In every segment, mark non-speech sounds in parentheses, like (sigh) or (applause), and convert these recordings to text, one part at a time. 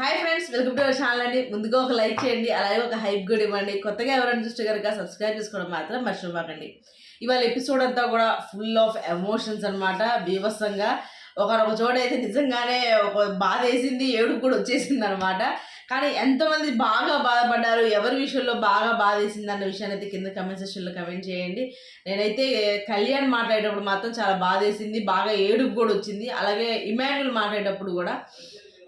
Hi friends welcome to our channel అండి. ముందుగా ఒక లైక్ చేయండి అలాగే ఒక హైప్ కూడా ఇవ్వండి. కొత్తగా ఎవరైనా చూస్తే కనుక సబ్స్క్రైబ్ చేసుకోవడం మాత్రం మర్చిపోకండి ఇవాళ ఎపిసోడ్ అంతా కూడా ఫుల్ ఆఫ్ ఎమోషన్స్ అనమాట బీభత్సంగా. ఒకరొక చోట అయితే నిజంగానే ఒక బాధ వేసింది ఏడుపు కూడా వచ్చేసింది అనమాట కానీ ఎంతమంది బాగా బాధపడ్డారు ఎవరి విషయంలో బాగా బాధ వేసింది అన్న విషయాన్ని అయితే కింద కమెంట్ సెక్షన్లో కమెంట్ చేయండి. నేనైతే కళ్యాణ్ మాట్లాడేటప్పుడు మాత్రం చాలా బాధ వేసింది బాగా ఏడుపు కూడా వచ్చింది. అలాగే ఇమాన్యుల్ మాట్లాడేటప్పుడు కూడా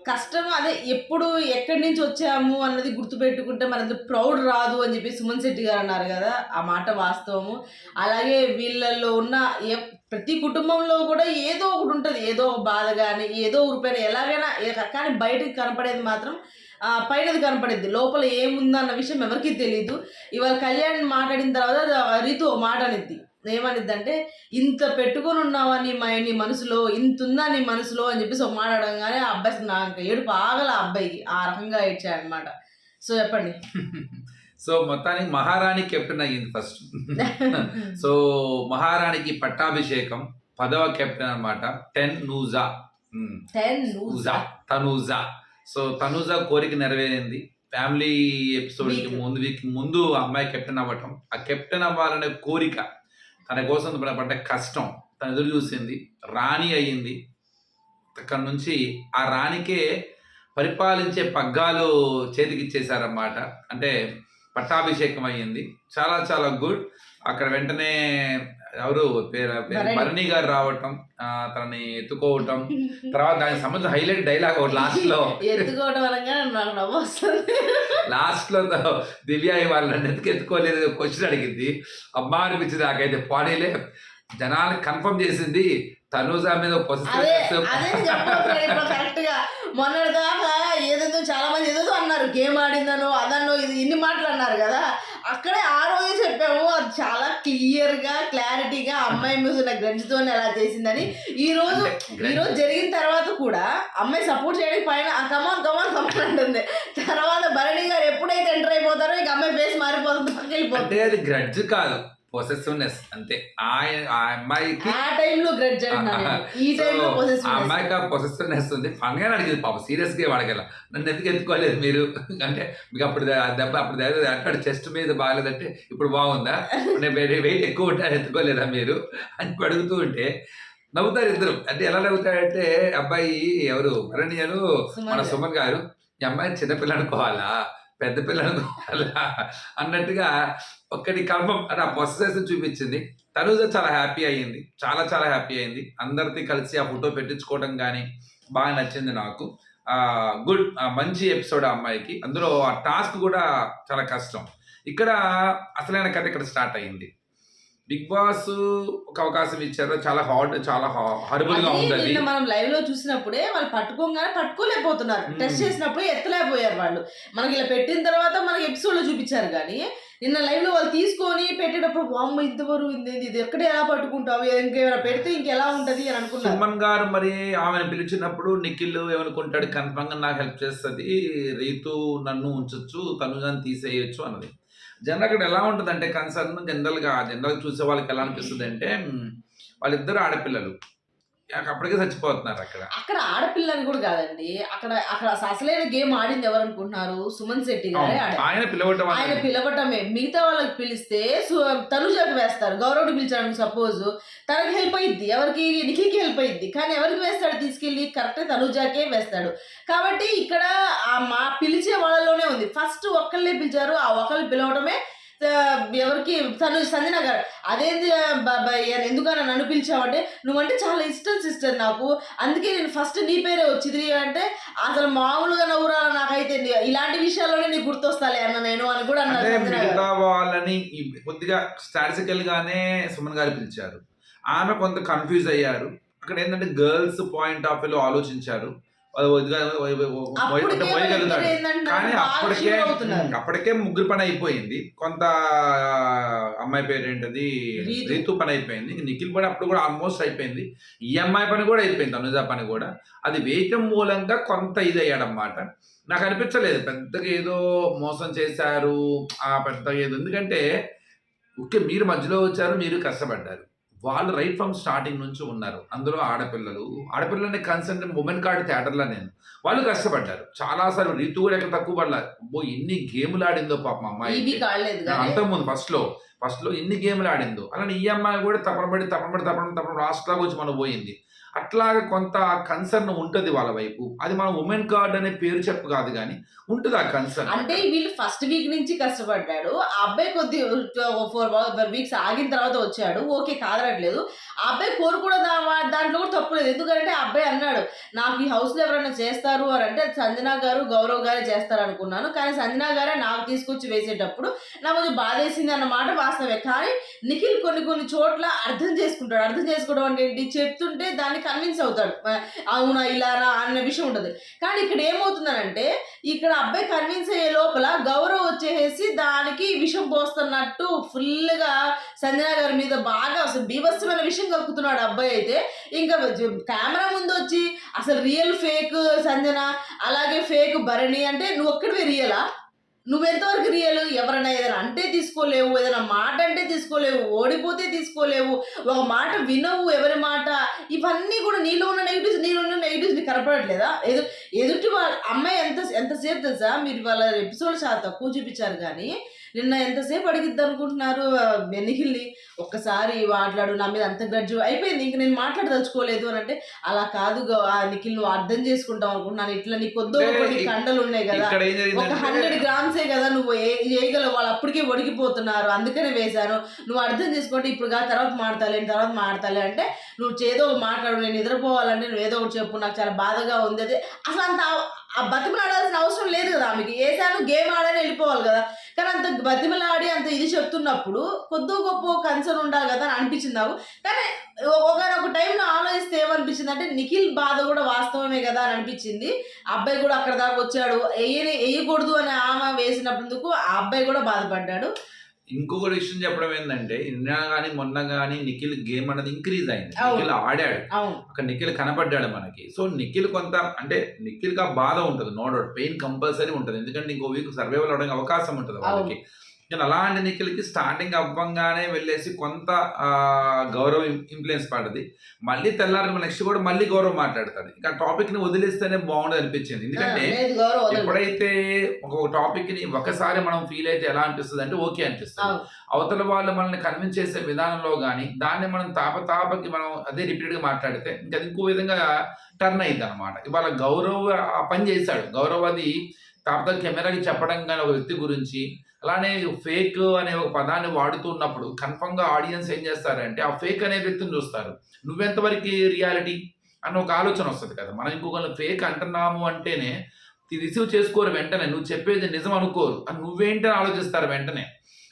కష్టం అదే ఎప్పుడు ఎక్కడి నుంచి వచ్చాము అన్నది గుర్తుపెట్టుకుంటే మనంత ప్రౌడ్ రాదు అని చెప్పి సుమన్ శెట్టి గారు అన్నారు కదా ఆ మాట వాస్తవము. అలాగే వీళ్ళల్లో ఉన్న ఏ ప్రతి కుటుంబంలో కూడా ఏదో ఒకటి ఉంటుంది. ఏదో ఒక బాధ కానీ ఏదో ఊరిపోయిన ఎలాగైనా కానీ బయటకు కనపడేది మాత్రం పైనది కనపడేది. లోపల ఏముందన్న విషయం ఎవరికీ తెలియదు ఇవాళ కళ్యాణ్ మాట్లాడిన తర్వాత రీతు మాట అనేది ఏమనిద్ది అంటే ఇంత పెట్టుకొని ఉన్నావా నీ మై నీ మనసులో? ఇంత ఉందా నీ మనసులో? అని చెప్పేసి ఒక మాట అడగగానే ఆ అబ్బాయి నాకు ఏడుపు ఆగల ఆ అబ్బాయికి ఆ రకంగా ఇచ్చాడు అనమాట సో చెప్పండి. సో మొత్తానికి మహారాణి కెప్టెన్ అయ్యింది ఫస్ట్. (laughs) సో మహారాణికి పట్టాభిషేకం పదవ కెప్టెన్ అన్నమాట టెన్ నూజా టెన్ ఊజా తనూజా. సో తనూజా కోరిక నెరవేరింది. Family episode. ముందు వీక్ ముందు అమ్మాయి కెప్టెన్ అవ్వటం. ఆ కెప్టెన్ అవ్వాలనే కోరిక తన కోసం పడ్డ కష్టం తను ఎదురు చూసింది రాణి అయ్యింది. అక్కడి నుంచి ఆ రాణికే పరిపాలించే పగ్గాలు చేతికిచ్చేశారన్నమాట. అంటే పట్టాభిషేకం అయ్యింది. చాలా చాలా గుడ్. అక్కడ వెంటనే ఎవరు భరణి. గారు రావటం తనని ఎత్తుకోవటం తర్వాత దానికి సంబంధించిన హైలైట్ డైలాగ్ ఒకటి లాస్ట్లో లాస్ట్లో ద- దివ్య వాళ్ళని ఎందుకు ఎత్తుకోలేదు? క్వశ్చన్ అడిగింది. అమ్మా అనిపించింది నాకైతే. పాడీలే జనాలు కన్ఫర్మ్ చేసింది తనూజా మీద కరెక్ట్గా. మొన్నటి దాకా ఏదేదో చాలా మంది ఏదేదో అన్నారు గేమ్ ఆడిందనో అదన్నో ఇది ఇన్ని మాటలు అన్నారు కదా. అక్కడే ఆ రోజే చెప్పాము అది చాలా క్లియర్గా క్లారిటీగా అమ్మాయి మీద ఉన్న గ్రడ్జ్తో ఎలా చేసిందని. ఈ రోజు ఈ రోజు జరిగిన తర్వాత కూడా అమ్మాయి సపోర్ట్ చేయడానికి పైన కమాన్ కమాన్ కమాన్ అంటుంది. తర్వాత భరణి గారు ఎప్పుడైతే ఎంటర్ అయిపోతారో ఇక అమ్మాయి ఫేస్ మారిపోతుంది వెళ్ళిపోతుంది. అది గ్రడ్జ్ కాదు. పొసెసివ్నెస్ అంతే ఆ అమ్మాయికి ఆ టైంలో నేను. ఈ టైంలో అమ్మాయికి ఆ పొసెసివ్నెస్ ఉంది. ఫంగా అడిగింది పాప సీరియస్గా వాడగల. నన్ను ఎందుకు ఎత్తుకోలేదు మీరు? అంటే మీకు అప్పుడు దెబ్బ అప్పుడు అంటాడు చెస్ట్ మీద బాగాలేదంటే ఇప్పుడు బాగుందా? నేను వెయిట్ ఎక్కువ ఉంటాను ఎత్తుకోలేదా మీరు? అని అడుగుతూ ఉంటే నవ్వుతారు ఇద్దరు. అంటే ఎలా నవ్వుతారంటే అబ్బాయి ఎవరు? భరణీయలు మన సుమన్ సుమన్ గారు. ఈ అమ్మాయి చిన్నపిల్ల అనుకోవాలా? పెద్ద పిల్లలు అన్నట్టుగా ఒక్కటి కల్పం అంటే ఆ ప్రొసెస్ చూపించింది. తనుజ చాలా హ్యాపీ అయ్యింది. చాలా చాలా హ్యాపీ అయింది అందరితో కలిసి ఆ ఫోటో పెట్టించుకోవడం కానీ బాగా నచ్చింది నాకు. గుడ్ మంచి ఎపిసోడ్ ఆ అమ్మాయికి. అందులో ఆ టాస్క్ కూడా చాలా కష్టం. ఇక్కడ అసలైన కథ ఇక్కడ స్టార్ట్ అయ్యింది. బిగ్ బాస్ ఒక అవకాశం ఇచ్చారు. చాలా హార్డ్ చాలా హారబుల్గా నిన్న మనం లైవ్లో చూసినప్పుడే వాళ్ళు పట్టుకోగానే పట్టుకోలేకపోతున్నారు. టెస్ట్ చేసినప్పుడే ఎత్తలేకపోయారు వాళ్ళు. మనకి ఇలా పెట్టిన తర్వాత మనకి ఎపిసోడ్లో చూపించారు కానీ నిన్న లైవ్లో వాళ్ళు తీసుకొని పెట్టేటప్పుడు వామ్మ ఇంతవరకు ఇది ఇది ఎక్కడ ఎలా పట్టుకుంటావు? ఇంకేమైనా పెడితే ఇంకెలా ఉంటది? అని అనుకున్నారు. సుమన్ గారు మరి ఆమెను పిలిచినప్పుడు నిఖిల్ ఏమనుకుంటాడు? కన్ఫర్మ్గా నాకు హెల్ప్ చేస్తుంది. రీతు నన్ను ఉంచొచ్చు తను నన్ను తీసేయచ్చు అన్నది. జనరల్ అక్కడ ఎలా ఉంటుంది అంటే కన్సర్న్ జనరల్గా జనరల్ చూసే వాళ్ళకి ఎలా అనిపిస్తుంది అంటే వాళ్ళిద్దరు ఆడపిల్లలు. అప్పటికే చచ్చిపోతున్నారు అక్కడ. అక్కడ ఆడపిల్లని కూడా కాదండి. అక్కడ అక్కడ అస- అసలైన గేమ్ ఆడింది ఎవరు అనుకుంటున్నారు? సుమన్ శెట్టి గారే ఆయన పిలవటం ఆయన పిలవటమే. మిగతా వాళ్ళకి పిలిస్తే తనుజాకి వేస్తారు. గౌరవుడు పిలిచడానికి సపోజ్ తనకి హెల్ప్ అయ్యిద్ది ఎవరికి నిఖిల్కి హెల్ప్ అయ్యిద్ది కానీ ఎవరికి వేస్తాడు తీసుకెళ్ళి? కరెక్ట్ తనుజాకే వేస్తాడు. కాబట్టి ఇక్కడ ఆ మా పిలిచే వాళ్ళలోనే ఉంది. ఫస్ట్ ఒక్కళ్ళే పిలిచారు. ఆ ఒకళ్ళు పిలవడమే ఆ, ఎవరికి తను సంజన గారు అదేంది ఎందుకన్నా నన్ను పిలిచావంటే నువ్వంటే చాలా ఇష్టం సిస్టర్ నాకు. అందుకే నేను ఫస్ట్ నీ పేరే వచ్చింది అంటే అసలు మామూలుగా నవ్వురాల నాకైతే ఇలాంటి విషయాల్లోనే నీకు గుర్తొస్తాలే అన్న నేను అని కూడా. మిగతా వాళ్ళని కొద్దిగా స్టాటిస్టికల్ గానే సుమన్ గారు పిలిచారు. ఆమె కొంత కన్ఫ్యూజ్ అయ్యారు. అక్కడ ఏంటంటే గర్ల్స్ పాయింట్ ఆఫ్ వ్యూలో ఆలోచించారు. కానీ అప్పటికే. అప్పటికే ముగ్గురు పని అయిపోయింది. కొంత అమ్మాయి పేరు ఏంటది? రీతు. పని అయిపోయింది. నిఖిల్ పని అప్పుడు కూడా ఆల్మోస్ట్ అయిపోయింది. ఈ అమ్మాయి పని కూడా అయిపోయింది అనుజ పని కూడా. అది వేయటం మూలంగా కొంత ఇది అయ్యాడనమాట నాకు అనిపించలేదు. పెద్దగా ఏదో మోసం చేశారు ఆ పెద్దగా ఏదో. ఎందుకంటే ఓకే మీరు మధ్యలో వచ్చారు మీరు కష్టపడ్డారు. వాళ్ళు రైట్ ఫ్రమ్ స్టార్టింగ్ నుంచి ఉన్నారు. అందులో ఆడపిల్లలు ఆడపిల్లలని కన్సర్న్ ఉమెన్ కార్డ్ థియేటర్లో నేను. వాళ్ళు కష్టపడ్డారు. చాలా సార్లు రీతు కూడా ఎక్కడ తక్కువ పడలా. అబ్బో ఎన్ని గేములు ఆడిందో పాపం అమ్మాయి. కానీ. అంతకుముందు ఫస్ట్లో ఫస్ట్లో ఎన్ని గేమ్లు ఆడిందో. అలానే ఈ అమ్మాయి కూడా తప్పనబడి తప్పనబడి తప్పనబడి తప్పన లాస్ట్ లాగా వచ్చి మనం పోయింది. అట్లాగే కొంత కన్సర్న్ ఉంటుంది వాళ్ళ వైపు. అది మనం ఉమెన్ కార్డ్ అనే పేరు చెప్పు కాదు కానీ ఉంటుంది ఆ కన్సర్న్ అంటే వీళ్ళు ఫస్ట్ వీక్ నుంచి కష్టపడ్డాడు. ఆ అబ్బాయి కొద్ది ఫోర్ ఫోర్ వీక్స్ ఆగిన తర్వాత వచ్చాడు. ఓకే కాదనట్లేదు. ఆ అబ్బాయి కోరుకోవడం దా- దాంట్లో కూడా తప్పు లేదు. ఎందుకంటే ఆ అబ్బాయి అన్నాడు నాకు ఈ హౌస్లో ఎవరైనా చేస్తారు అని అంటే సంజనా గారు గౌరవ్ గారే చేస్తారు అనుకున్నాను కానీ సంజనా గారే నాకు తీసుకొచ్చి వేసేటప్పుడు నాకు కొంచెం బాధేసింది అన్నమాట వాస్తవే. కానీ నిఖిల్ కొన్ని కొన్ని చోట్ల అర్థం చేసుకుంటాడు. అర్థం చేసుకోవడం అంటే ఏంటి? చెప్తుంటే దానికి కన్విన్స్ అవుతాడు. అవునా అవునా ఇలానా అన్న విషయం ఉంటుంది కానీ ఇక్కడ ఏమవుతుందనంటే ఇక్కడ అబ్బాయి కన్విన్స్ అయ్యే లోపల గౌరవ్ వచ్చేసి దానికి విషం పోస్తున్నట్టు ఫుల్గా సంజన గారి మీద బాగా అసలు బీభత్సమైన విషయం కక్కుతున్నాడు అబ్బాయి అయితే. ఇంకా కెమెరా ముందు వచ్చి అసలు రియల్ ఫేక్ సంజన అలాగే ఫేక్ భరణి అంటే నువ్వు ఒక్కడివే రియలా? నువ్వెంతవరకు రియల్ ఎవరైనా ఏదైనా అంటే తీసుకోలేవు ఏదైనా మాట అంటే తీసుకోలేవు ఓడిపోతే తీసుకోలేవు ఒక మాట వినవు ఎవరి మాట. ఇవన్నీ కూడా నీలో ఉన్న నెగిటివ్స్ నీలో ఉన్న నెగిటివ్స్ నీకు కనపడట్లేదా? ఎదు ఎదుటి వాళ్ళ అమ్మాయి ఎంత ఎంతసేపు తెలుసా? మీరు వాళ్ళ ఎపిసోడ్ చాలా తక్కువ చూపించారు కానీ నిన్న ఎంతసేపు అడిగిద్ది అనుకుంటున్నారు నిఖిల్ని ఒక్కసారి మాట్లాడు నా మీద అంత గడ్జు అయిపోయింది ఇంక నేను మాట్లాడదలుచుకోలేదు అని అంటే అలా కాదు నిఖిల్ నువ్వు అర్థం చేసుకుంటావు అనుకుంటున్నాను. ఇట్లా నీ కొద్ది కొన్ని కండలు ఉన్నాయి కదా ఒక హండ్రెడ్ గ్రామ్సే కదా నువ్వు ఏ- చేయగలవు వాళ్ళు అప్పటికే ఒడిగిపోతున్నారు. అందుకనే వేశాను. నువ్వు అర్థం చేసుకుంటే ఇప్పుడు కాదు తర్వాత మాడతాలే తర్వాత మాడతాలే అంటే నువ్వు ఏదో మాట్లాడు నేను నిద్రపోవాలంటే నువ్వు ఏదో ఒకటి చెప్పు నాకు చాలా బాధగా ఉంది. అది అసలు అంత ఆ- ఆ బతిమలాడాల్సిన అవసరం లేదు కదా ఆమెకి. వేసాను గేమ్ ఆడని వెళ్ళిపోవాలి కదా. కానీ అంత బతిమలాడి అంత ఇది చెప్తున్నప్పుడు కొద్దో గొప్ప కన్సర్న్ ఉండాలి కదా అని అనిపించింది నాకు కానీ ఒకనొక టైంలో ఆలోచిస్తే ఏమనిపించింది అంటే నిఖిల్ బాధ కూడా వాస్తవమే కదా అని అనిపించింది అబ్బాయి కూడా అక్కడ దాకా వచ్చాడు వేయని వేయకూడదు అని ఆమె వేసినప్పుడు ఆ అబ్బాయి కూడా బాధపడ్డాడు ఇంకొకటి విషయం చెప్పడం ఏంటంటే నిన్న కానీ మొన్న కానీ నిఖిల్ గేమ్ అనేది ఇంక్రీజ్ అయింది. నిఖిల్ ఆడాడు. అక్కడ నిఖిల్ కనపడ్డాడు మనకి. సో నిఖిల్ కొంత అంటే నిఖిల్గా బాధ ఉంటుంది. నో డౌట్ పెయిన్ కంపల్సరీ ఉంటుంది. ఎందుకంటే ఇంకో వీక్ సర్వైవల్ అవడానికి అవకాశం ఉంటుంది వాళ్ళకి. కానీ అలాంటి నిఖిల్కి స్టార్టింగ్ అవ్వంగానే వెళ్ళేసి కొంత గౌరవం ఇన్ఫ్లుయెన్స్ పడ్డది. మళ్ళీ తెల్లారి నెక్స్ట్ కూడా మళ్ళీ గౌరవం మాట్లాడతాడు ఇంకా టాపిక్ని వదిలేస్తేనే బాగుండదు అనిపించింది. ఎందుకంటే. ఎప్పుడైతే ఒక టాపిక్ని ఒకసారి మనం ఫీల్ అయితే ఎలా అనిపిస్తుంది అంటే ఓకే అనిపిస్తుంది. అవతల వాళ్ళు మనల్ని కన్విన్స్ చేసే విధానంలో కానీ దాన్ని మనం తాప తాపకి మనం అదే రిపీటెడ్గా మాట్లాడితే ఇంకా అది ఇంకో విధంగా టర్న్ అయింది అనమాట ఇవాళ గౌరవ్ ఆ పని చేశాడు. గౌరవ్ అది తాపత కెమెరాకి చెప్పడం కానీ ఒక వ్యక్తి గురించి అలానే ఫేక్ అనే ఒక పదాన్ని వాడుతున్నప్పుడు కన్ఫర్మ్గా ఆడియన్స్ ఏం చేస్తారంటే ఆ ఫేక్ అనే వ్యక్తిని చూస్తారు. నువ్వెంతవరకు రియాలిటీ? అన్న ఒక ఆలోచన వస్తుంది కదా. మనం ఇంకొకరు ఫేక్ అంటున్నాము అంటేనే రిసీవ్ చేసుకోరు వెంటనే. నువ్వు చెప్పేది నిజం అనుకోరు. అని నువ్వేంటని ఆలోచిస్తారు వెంటనే.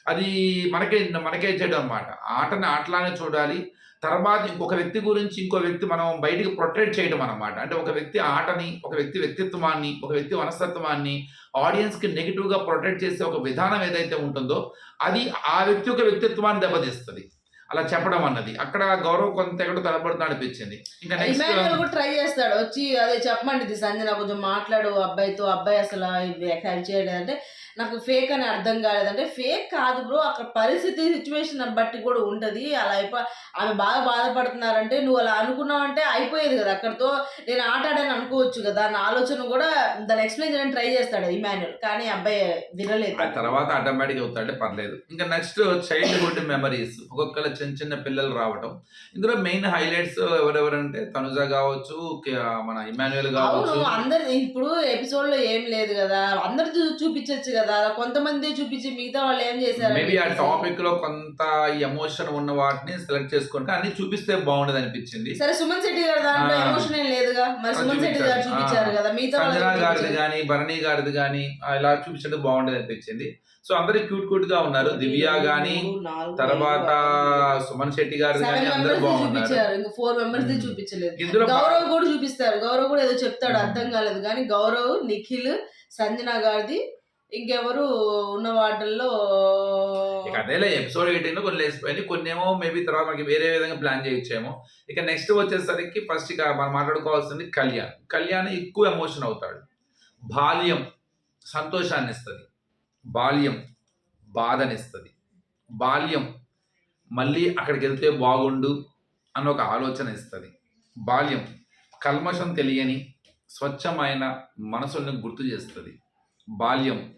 అది మనకే మనకే చేయడం అనమాట ఆటని ఆటలానే చూడాలి. తర్వాత ఇంకొక వ్యక్తి గురించి ఇంకో వ్యక్తి మనం బయటికి ప్రొటెక్ట్ చేయడం అనమాట అంటే ఒక వ్యక్తి ఆటని ఒక వ్యక్తి వ్యక్తిత్వాన్ని ఒక వ్యక్తి మనస్తత్వాన్ని ఆడియన్స్కి గా ప్రొటెక్ట్ చేసే ఒక విధానం ఏదైతే ఉంటుందో అది ఆ వ్యక్తి యొక్క వ్యక్తిత్వాన్ని దెబ్బతీస్తుంది. అలా చెప్పడం అన్నది. అక్కడ గౌరవ్ కొంత ఎక్కడో తలపడుతున్నా అనిపించింది. ఇంకా నెక్స్ట్ కూడా ట్రై చేస్తాడు. వచ్చి అదే చెప్పమండి సంజన కొంచెం మాట్లాడు అబ్బాయితో. అబ్బాయి అసలు చేయడం అంటే నాకు ఫేక్ అని అర్థం కాలేదంటే ఫేక్ కాదు బ్రో అక్కడ పరిస్థితి సిచ్యువేషన్ బట్టి కూడా ఉంటది. అలా అయిపో ఆమె బాగా బాధపడుతున్నారంటే నువ్వు అలా అనుకున్నావంటే అయిపోయేది కదా. అక్కడితో నేను ఆట ఆడాను అనుకోవచ్చు కదా. నా ఆలోచన కూడా దాన్ని ఎక్స్ప్లెయిన్ చేయడానికి ట్రై చేస్తాడు ఇమాన్యుల్ కానీ అబ్బాయి వినలేదు. ఆ తర్వాత ఆటోమేటిక్ అవుతాడే పర్లేదు. ఇంకా నెక్స్ట్ చైల్డ్హుడ్ మెమరీస్ ఒక్కొక్కరు చిన్న చిన్న పిల్లలు రావటం. ఇందులో మెయిన్ హైలైట్స్ ఎవరెవరంటే తనుజ కావచ్చు మన ఇమాన్యుయల్ కావచ్చు. అందరు ఇప్పుడు ఎపిసోడ్లో ఏం లేదు కదా. అందరు చూపించొచ్చు కదా. కొంతమంది చూపించి మిగతా వాళ్ళు ఏం చేశారు మేబీ ఆ టాపిక్లో కొంత ఎమోషన్ ఉన్న వాటిని సెలెక్ట్ చేసుకుంటే అన్ని చూపిస్తే బాగుండదు అనిపించింది. సరే సుమన్ శెట్టి గారు దాంట్లో. ఎమోషన్ ఏం లేదుగా మరి సుమన్ శెట్టి గారు చూపించారు. కదా? మిగతా గారిది? కానీ భరణి గారిది కానీ ఇలా చూపించడం బాగుండదు అనిపించింది. సో అందరు క్యూట్ క్యూట్గా ఉన్నారు. దివ్య గాని తర్వాత సుమన్ శెట్టి సెవెన్ కానీ అందరు బాగున్నారు. ఇంకా ఫోర్ మెంబర్స్. చూపించలేదు. గౌరవ్ కూడా చూపిస్తారు. గౌరవ్ కూడా ఏదో చెప్తాడు. అర్థం కాలేదు. కానీ గౌరవ్ నిఖిల్ సంజన గారిది ఇంకెవరు ఉన్న వాటిల్లో ఇక అదేలే ఎపిసోడ్ ఎయిటీన్ కొన్ని లేచిపోయింది కొన్ని ఏమో మేబీ తర్వాత మనకి వేరే విధంగా ప్లాన్ చేయొచ్చేమో. ఇక నెక్స్ట్ వచ్చేసరికి ఫస్ట్ ఇక మనం మాట్లాడుకోవాల్సింది కళ్యాణ్. కళ్యాణ్ ఎక్కువ ఎమోషన్ అవుతాడు. బాల్యం సంతోషాన్ని ఇస్తుంది బాల్యం బాధనిస్తుంది. బాల్యం మళ్ళీ అక్కడికి వెళ్తే బాగుండు అని ఒక ఆలోచన ఇస్తుంది బాల్యం కల్మషం తెలియని స్వచ్ఛమైన మనసుల్ని గుర్తు చేస్తుంది. బాల్యం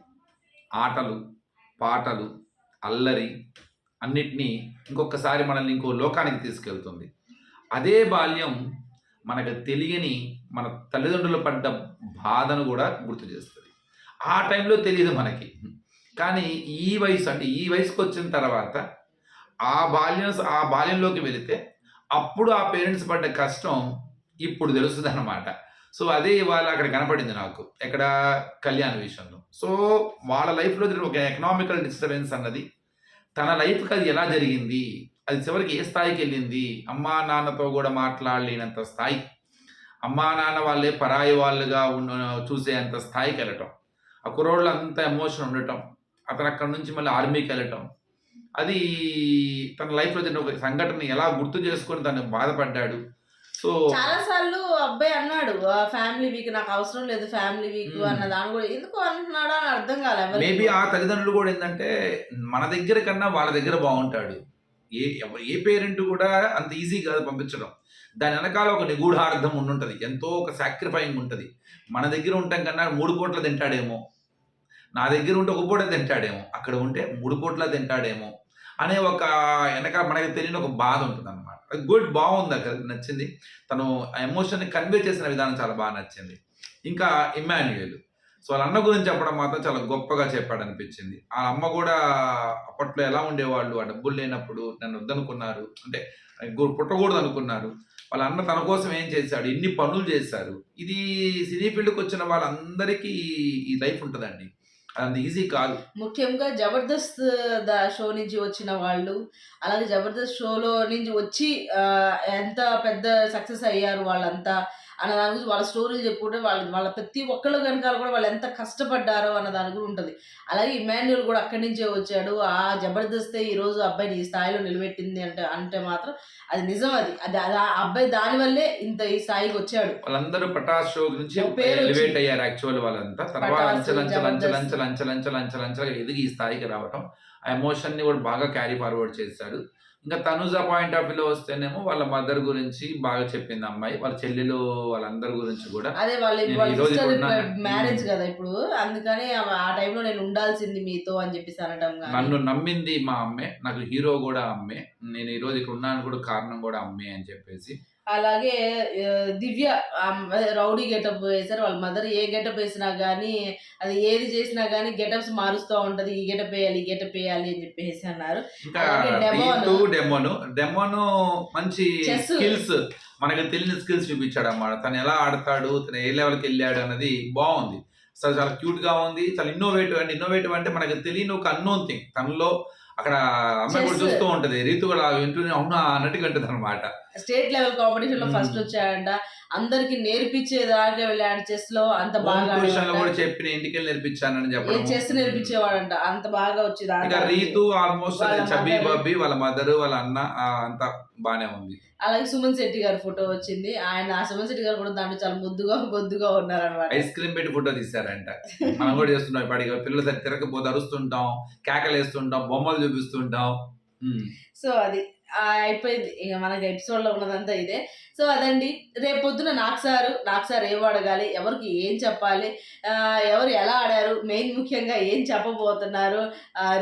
ఆటలు పాటలు అల్లరి అన్నిటినీ ఇంకొకసారి మనల్ని ఇంకో లోకానికి తీసుకెళ్తుంది. అదే బాల్యం మనకు తెలియని మన తల్లిదండ్రులు పడ్డ బాధను కూడా గుర్తు చేస్తుంది. ఆ టైంలో తెలియదు మనకి. కానీ ఈ వయసు అంటే ఈ వయసుకు వచ్చిన తర్వాత ఆ బాల్యం ఆ బాల్యంలోకి వెళితే అప్పుడు ఆ పేరెంట్స్ పడ్డ కష్టం ఇప్పుడు తెలుస్తుంది అనమాట సో అదే ఇవాళ అక్కడ కనపడింది నాకు ఎక్కడ కళ్యాణ్ విషయంలో. సో వాళ్ళ లైఫ్లో జరిగిన ఒక ఎకనామికల్ డిస్టర్బెన్స్ అన్నది తన లైఫ్కి అది ఎలా జరిగింది అది చివరికి ఏ స్థాయికి వెళ్ళింది అమ్మా నాన్నతో కూడా మాట్లాడలేనంత స్థాయి అమ్మా నాన్న వాళ్ళే పరాయి వాళ్ళుగా ఉన్న చూసే అంత స్థాయికి వెళ్ళటం ఆ కుర్రోళ్ళు అంత ఎమోషన్ ఉండటం అతను అక్కడ నుంచి మళ్ళీ ఆర్మీకి వెళ్ళటం అది తన లైఫ్లో జరిగిన ఒక సంఘటన ఎలా గుర్తు చేసుకొని తను బాధపడ్డాడు సో చాలా సార్లు అబ్బాయి అన్నాడు ఫ్యామిలీ వీక్ నాకు అవసరం లేదు ఫ్యామిలీ వీక్. అన్న దాని కూడా ఎందుకు అంటున్నాడో అని అర్థం కాలే ఎవరికి. మేబీ ఆ తల్లిదండ్రులు కూడా ఏంటంటే మన దగ్గర కన్నా వాళ్ళ దగ్గర బాగుంటాడు. ఏ ఏ పేరెంట్ కూడా అంత ఈజీ కాదు పంపించడం. దాని వెనకాల ఒక నిగూఢార్థం ఉండుంటది ఎంతో ఒక సాక్రిఫైయింగ్ ఉంటుంది. మన దగ్గర ఉంటాం కన్నా మూడు పూట్ల తింటాడేమో. నా దగ్గర ఉంటే ఒక పూట తింటాడేమో. అక్కడ ఉంటే మూడు పూట్ల తింటాడేమో. అనే ఒక వెనక మనకి తెలియని ఒక బాధ ఉంటుంది అనమాట గుడ్ బాగుంది అక్కడ నచ్చింది. తను ఆ ఎమోషన్ని కన్వే చేసిన విధానం చాలా బాగా నచ్చింది. ఇంకా ఇమాన్యుయల్ సో వాళ్ళ అన్న గురించి చెప్పడం మాత్రం చాలా గొప్పగా చెప్పాడు అనిపించింది ఆ అమ్మ కూడా అప్పట్లో ఎలా ఉండేవాళ్ళు? ఆ డబ్బులు లేనప్పుడు నన్ను వద్దనుకున్నారు. అంటే పుట్టకూడదు అనుకున్నారు వాళ్ళ అన్న తన కోసం ఏం చేశాడు? ఎన్ని పనులు చేశారు? ఇది సినీ ఫీల్డ్కి వచ్చిన వాళ్ళందరికీ ఈ లైఫ్ ఉంటుందండి. అది ఈజీ కాదు. ముఖ్యంగా జబర్దస్త్ ద షో నుంచి వచ్చిన వాళ్ళు అలాగే జబర్దస్త్ షోలో నుంచి వచ్చి ఎంత పెద్ద సక్సెస్ అయ్యారు వాళ్ళంతా అన్న దాని గురించి వాళ్ళ స్టోరీలు చెప్పుకుంటే వాళ్ళ వాళ్ళ ప్రతి ఒక్కళ్ళ వెనకాల కూడా వాళ్ళు ఎంత కష్టపడ్డారో అన్న దాని కూడా ఉంటుంది. అలాగే ఇమాన్యుల్ కూడా అక్కడి నుంచే వచ్చాడు. ఆ జబర్దస్తే ఈ రోజు అబ్బాయిని ఈ స్థాయిలో నిలబెట్టింది అంటే అంటే మాత్రం అది నిజం అది. అది ఆ అబ్బాయి దాని వల్లే ఇంత ఈ స్థాయికి వచ్చాడు. వాళ్ళందరూ పటాస్ షో గురించి వచ్చింది. ఎలివేట్ అయ్యారు యాక్చువల్ వాళ్ళంతా. తర్వాత ఎదిగి ఈ స్థాయికి రావటం. ఆ ఎమోషన్ని కూడా బాగా క్యారీ ఫార్వర్డ్ చేశాడు. ఇంకా తనుజ పాయింట్ ఆఫ్ వ్యూలో వస్తేనేమో వాళ్ళ మదర్ గురించి బాగా చెప్పింది అమ్మాయి. వాళ్ళ చెల్లెలు వాళ్ళందరి గురించి కూడా. అదే వాళ్ళ మ్యారేజ్ కదా ఇప్పుడు. అందుకని ఆ- టైంలో నేను ఉండాల్సింది మీతో అని చెప్పేసి అనడం నన్ను నమ్మింది మా అమ్మే. నాకు హీరో కూడా అమ్మే. నేను ఈ రోజు ఇక్కడ ఉన్నాను కూడా కారణం కూడా అమ్మే అని చెప్పేసి. అలాగే దివ్య రౌడీ గెటప్ వేశారు. వాళ్ళ మదర్ ఏ గెటప్ వేసినా కానీ అది ఏది చేసినా కానీ గెటప్స్ మారుస్తూ ఉంటది. ఈ గెటప్ వేయాలి ఈ గెటప్ వేయాలి అని చెప్పేసి అన్నారు. డెమోను. డెమోను మంచి. స్కిల్స్ మనకి తెలియని స్కిల్స్ చూపించాడు అన్నమాట తను ఎలా ఆడతాడు తను ఏ లెవెల్కి వెళ్ళాడు అన్నది బాగుంది. అసలు చాలా క్యూట్గా ఉంది. చాలా ఇన్నోవేటివ్ అంటే ఇన్నోవేటివ్ అంటే మనకి తెలియని ఒక అన్నోన్ థింగ్ తనలో అక్కడ అమ్మాయి కూడా. చూస్తూ ఉంటది రీతు కూడా వింటూనే అవునా అన్నట్టుగా ఉంటుంది అనమాట స్టేట్ లెవెల్ కాంపిటీషన్లో. ఫస్ట్ వచ్చాడంట అందరికి నేర్పించేదాకా వెళ్ళాడు చెస్లో అంత బాగా. కూడా చెప్పిన ఇంటికి నేర్పించానని ఏ చెప్పడం చెస్ నేర్పించేవాడంట అంత బాగా వచ్చేది రీతు ఆల్మోస్ట్ చబీ mother. బాబీ వాళ్ళ మదర్ వాళ్ళ అన్న అంతా బానే ఉంది. అలాగే సుమన్ శెట్టి గారి ఫోటో వచ్చింది. ఆయన ఆ సుమన్ శెట్టి గారు కూడా దాంట్లో చాలా ముద్దుగా బొద్దుగా ఉన్నారనమాట. ఐస్ క్రీమ్ పెట్టి ఫోటో తీశారంట. మనం కూడా చేస్తున్నాం ఇప్పటికి పిల్లలు తిరగకపోతే అరుస్తుంటాం కేకలు వేస్తుంటాం బొమ్మలు చూపిస్తుంటాం. సో అది అయిపోయింది. ఇక మనకి ఎపిసోడ్లో ఉన్నదంతా ఇదే. సో అదండి రేపు పొద్దున నాకు సారు నాకు సార్ ఏం అడగాలి ఎవరికి ఏం చెప్పాలి ఎవరు ఎలా ఆడారు మెయిన్ ముఖ్యంగా ఏం చెప్పబోతున్నారు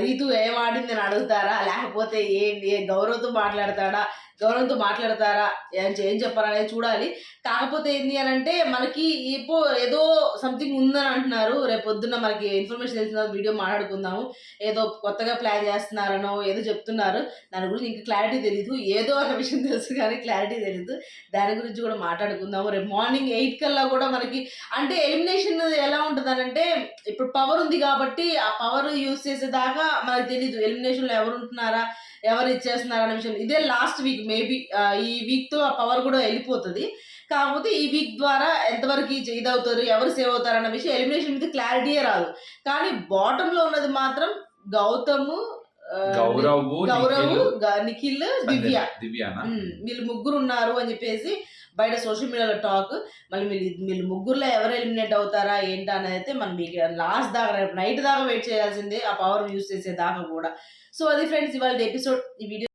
రీతు ఏం ఆడింది అని అడుగుతారా లేకపోతే ఏంటి గౌరవ్తో మాట్లాడతాడా గౌరవంతో మాట్లాడతారా? ఏం ఏం అనేది చూడాలి. కాకపోతే ఏంటి అని అంటే మనకి ఇప్పుడు ఏదో సంథింగ్ ఉందని అంటున్నారు. రేపు పొద్దున్న మనకి ఇన్ఫర్మేషన్ తెలిసిన వీడియో మాట్లాడుకుందాము. ఏదో కొత్తగా ప్లాన్ చేస్తున్నారనో ఏదో చెప్తున్నారు. దాని గురించి ఇంకా క్లారిటీ తెలియదు ఏదో ఒక విషయం తెలుసు కానీ క్లారిటీ తెలియదు దాని గురించి కూడా మాట్లాడుకుందాము. రేపు మార్నింగ్ ఎయిట్ కల్లా కూడా మనకి అంటే ఎలిమినేషన్ ఎలా ఉంటుంది అంటే ఇప్పుడు పవర్ ఉంది కాబట్టి ఆ పవర్ యూస్ చేసేదాకా మనకు తెలియదు ఎలిమినేషన్లో ఎవరు ఉంటున్నారా? ఎవరు ఇచ్చేస్తున్నారు అనే విషయం. ఇదే లాస్ట్ వీక్ మేబీ ఈ వీక్తో ఆ పవర్ కూడా వెళ్ళిపోతుంది. కాకపోతే ఈ వీక్ ద్వారా ఎంతవరకు ఇది అవుతారు ఎవరు సేవ్ అవుతారు అన్న విషయం ఎలిమినేషన్ మీద క్లారిటీయే రాదు. కానీ బాటంలో ఉన్నది మాత్రం గౌతము గౌరవ్ గౌరవ్ నిఖిల్, దివ్య. దివ్యానా? ఉమ్, వీళ్ళు ముగ్గురు ఉన్నారు అని చెప్పేసి బయట సోషల్ మీడియాలో టాక్ మళ్ళీ వీళ్ళు వీళ్ళు ముగ్గురులో ఎవరు ఎలిమినేట్ అవుతారా ఏంటా అనేది అయితే మనం మీకు లాస్ట్ దాకా రేపు నైట్ దాకా వెయిట్ చేయాల్సిందే ఆ పవర్ యూస్ చేసే దాకా కూడా. సో అది ఫ్రెండ్స్ ఇవాళ ఎపిసోడ్ ఈ వీడియో